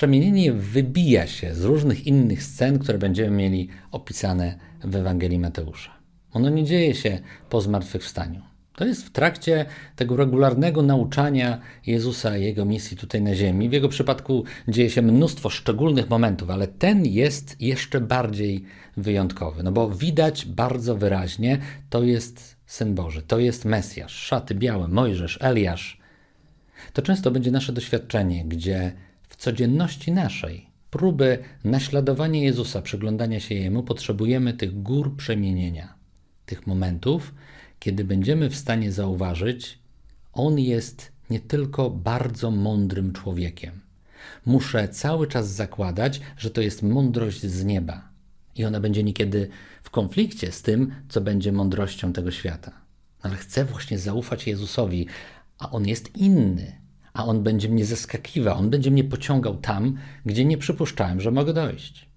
przemienienie wybija się z różnych innych scen, które będziemy mieli opisane w Ewangelii Mateusza. Ono nie dzieje się po zmartwychwstaniu. To jest w trakcie tego regularnego nauczania Jezusa i jego misji tutaj na ziemi. W jego przypadku dzieje się mnóstwo szczególnych momentów, ale ten jest jeszcze bardziej wyjątkowy, no bo widać bardzo wyraźnie, to jest Syn Boży, to jest Mesjasz, szaty białe, Mojżesz, Eliasz. To często będzie nasze doświadczenie, gdzie codzienności naszej próby naśladowania Jezusa, przyglądania się Jemu, potrzebujemy tych gór przemienienia, tych momentów, kiedy będziemy w stanie zauważyć, On jest nie tylko bardzo mądrym człowiekiem. Muszę cały czas zakładać, że to jest mądrość z nieba i ona będzie niekiedy w konflikcie z tym, co będzie mądrością tego świata. Ale chcę właśnie zaufać Jezusowi, a On jest inny, a On będzie mnie zaskakiwał, On będzie mnie pociągał tam, gdzie nie przypuszczałem, że mogę dojść.